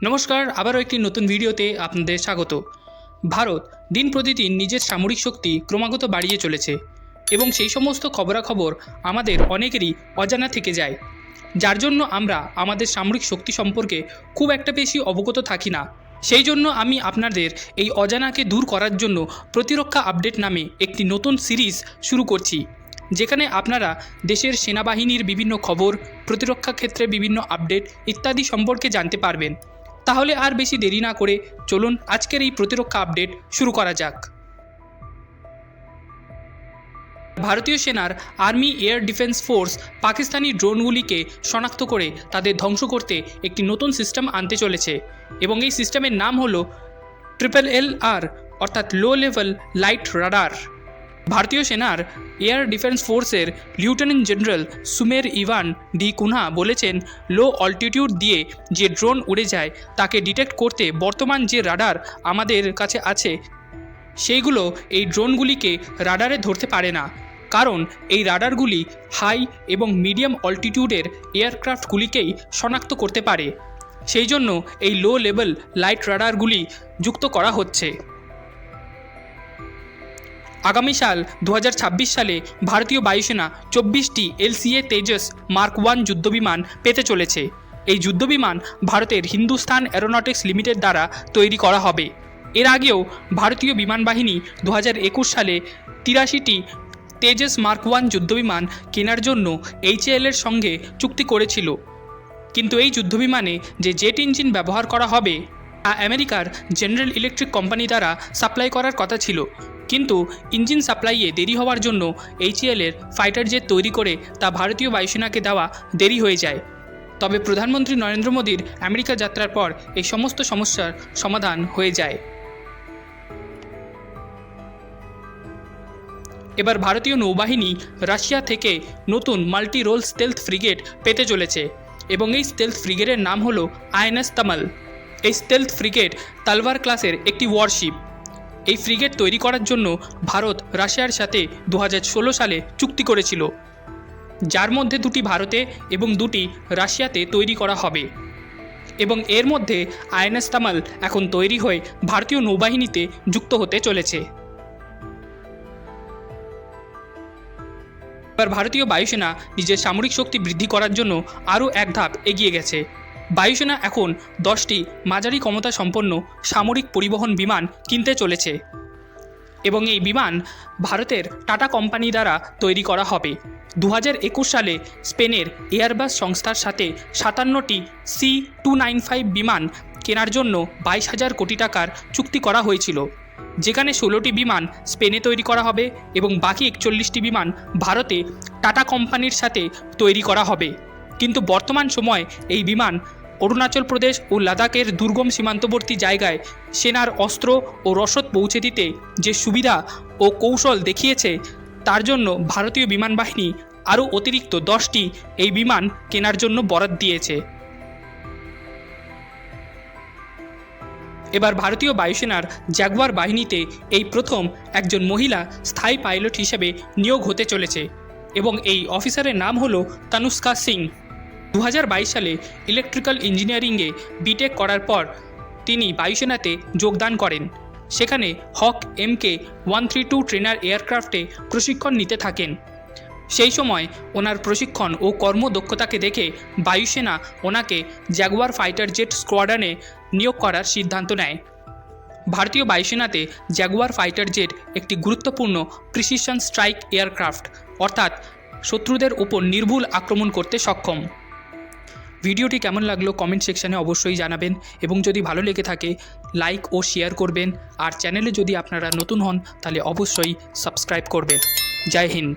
নমস্কার, আবারও একটি নতুন ভিডিওতে আপনাদের স্বাগত। ভারত দিন প্রতিদিন নিজের সামরিক শক্তি ক্রমাগত বাড়িয়ে চলেছে এবং সেই সমস্ত খবরাখবর আমাদের অনেকেরই অজানা থেকে যায়। যার জন্য আমরা আমাদের সামরিক শক্তি সম্পর্কে খুব একটা বেশি অবগত থাকি না। সেই জন্য আমি আপনাদের এই অজানাকে দূর করার জন্য প্রতিরক্ষা আপডেট নামে একটি নতুন সিরিজ শুরু করছি, যেখানে আপনারা দেশের সেনাবাহিনীর বিভিন্ন খবর, প্রতিরক্ষা ক্ষেত্রে বিভিন্ন আপডেট ইত্যাদি সম্পর্কে জানতে পারবেন। তাহলে আর বেশি দেরি না করে চলুন আজকের এই প্রতিরক্ষা আপডেট শুরু করা যাক। ভারতীয় সেনার army air defence force Pakistani ড্রোনগুলিকে শনাক্ত করে তাদের ধ্বংস করতে একটি নতুন সিস্টেম আনতে চলেছে এবং এই সিস্টেমের নাম হলো ট্রিপল এল আর অর্থাৎ লো লেভেল লাইট রাডার ভারতীয় সেনার এয়ার ডিফেন্স ফোর্সের lieutenant general Sumer Ivan D Cunha বলেছেন, লো অল্টিটিউড দিয়ে যে ড্রোন উড়ে যায়, তাকে ডিটেক্ট করতে বর্তমান যে রাডার আমাদের কাছে আছে, সেইগুলো এই ড্রোনগুলিকে রাডারে ধরতে পারে না। কারণ এই রাডারগুলি হাই এবং মিডিয়াম অল্টিটিউডের এয়ারক্রাফটগুলিকেই শনাক্ত করতে পারে। সেই জন্য এই লো লেভেল লাইট রাডারগুলি যুক্ত করা হচ্ছে। আগামী সাল দু হাজার ছাব্বিশ সালে ভারতীয় বায়ুসেনা চব্বিশটি এলসিএ তেজস মার্ক ওয়ান যুদ্ধবিমান পেতে চলেছে। এই যুদ্ধবিমান ভারতের হিন্দুস্তান অ্যারোনটিক্স লিমিটেড দ্বারা তৈরি করা হবে। এর আগেও ভারতীয় বিমান বাহিনী দু হাজার একুশ সালে তিরাশিটি তেজস মার্ক ওয়ান যুদ্ধবিমান কেনার জন্য এইচএএল এর সঙ্গে চুক্তি করেছিল। কিন্তু এই যুদ্ধবিমানে যে জেট ইঞ্জিন ব্যবহার করা হবে, তা আমেরিকার জেনারেল ইলেকট্রিক কোম্পানি দ্বারা সাপ্লাই করার কথা ছিল। কিন্তু ইঞ্জিন সাপ্লাইয়ে দেরি হওয়ার জন্য এইচএলের ফাইটার জেট তৈরি করে তা ভারতীয় বায়ুসেনাকে দেওয়া দেরি হয়ে যায়। তবে প্রধানমন্ত্রী নরেন্দ্র মোদীর আমেরিকা যাত্রার পর এই সমস্ত সমস্যার সমাধান হয়ে যায়। এবার ভারতীয় নৌবাহিনী রাশিয়া থেকে নতুন মাল্টি রোল স্টেলথ ফ্রিগেট পেতে চলেছে এবং এই স্টেলথ ফ্রিগেটের নাম হলো আইএনএস তামাল। এই স্টেলথ ফ্রিগেট তালভার ক্লাসের একটি ওয়ারশিপ এই ফ্রিগেট তৈরি করার জন্য ভারত রাশিয়ার সাথে দু হাজার ষোলো সালে চুক্তি করেছিল, যার মধ্যে দুটি ভারতে এবং দুটি রাশিয়াতে তৈরি করা হবে। এবং এর মধ্যে আইএনএস তামাল এখন তৈরি হয়ে ভারতীয় নৌবাহিনীতে যুক্ত হতে চলেছে। এবার ভারতীয় বায়ুসেনা নিজের সামরিক শক্তি বৃদ্ধি করার জন্য আরও এক ধাপ এগিয়ে গেছে। বায়ুসেনা এখন দশটি মাঝারি ক্ষমতা সম্পন্ন সামরিক পরিবহন বিমান কিনতে চলেছে এবং এই বিমান ভারতের টাটা কোম্পানি দ্বারা তৈরি করা হবে। দু একুশ সালে স্পেনের এয়ারবাস সংস্থার সাথে সাতান্নটি সি টু নাইন ফাইভ বিমান কেনার জন্য বাইশ হাজার কোটি টাকার চুক্তি করা হয়েছিল। যেখানে ষোলোটি বিমান স্পেনে তৈরি করা হবে এবং বাকি একচল্লিশটি বিমান ভারতে টাটা কোম্পানির সাথে তৈরি করা হবে। কিন্তু বর্তমান সময় এই বিমান অরুণাচল প্রদেশ ও লাদাখের দুর্গম সীমান্তবর্তী জায়গায় সেনার অস্ত্র ও রসদ পৌঁছে দিতে যে সুবিধা ও কৌশল দেখিয়েছে, তার জন্য ভারতীয় বিমান বাহিনী আরও অতিরিক্ত দশটি এই বিমান কেনার জন্য বরাদ দিয়েছে। এবার ভারতীয় বায়ুসেনার জাগুয়ার বাহিনীতে এই প্রথম একজন মহিলা স্থায়ী পাইলট হিসেবে নিয়োগ হতে চলেছে এবং এই অফিসারের নাম হলো তানুষ্কা সিং। দু হাজার বাইশ সালে ইলেকট্রিক্যাল ইঞ্জিনিয়ারিংয়ে বিটেক করার পর তিনি বায়ুসেনাতে যোগদান করেন। সেখানে Hawk M K one three two trainer এয়ারক্রাফটে প্রশিক্ষণ নিতে থাকেন। সেই সময় ওনার প্রশিক্ষণ ও কর্মদক্ষতাকে দেখে বায়ুসেনা ওনাকে জাগুয়ার ফাইটার জেট স্কোয়াডানে নিয়োগ করার সিদ্ধান্ত নেয়। ভারতীয় বায়ুসেনাতে জাগুয়ার ফাইটার জেট একটি গুরুত্বপূর্ণ প্রিসিশন স্ট্রাইক এয়ারক্রাফট, অর্থাৎ শত্রুদের উপর নির্ভুল আক্রমণ করতে সক্ষম। ভিডিওটি কেমন লাগল কমেন্ট সেকশানে অবশ্যই জানাবেন এবং যদি ভালো লেগে থাকে লাইক ও শেয়ার করবেন। আর চ্যানেলে যদি আপনারা নতুন হন, তাহলে অবশ্যই সাবস্ক্রাইব করবেন। জয় হিন্দ।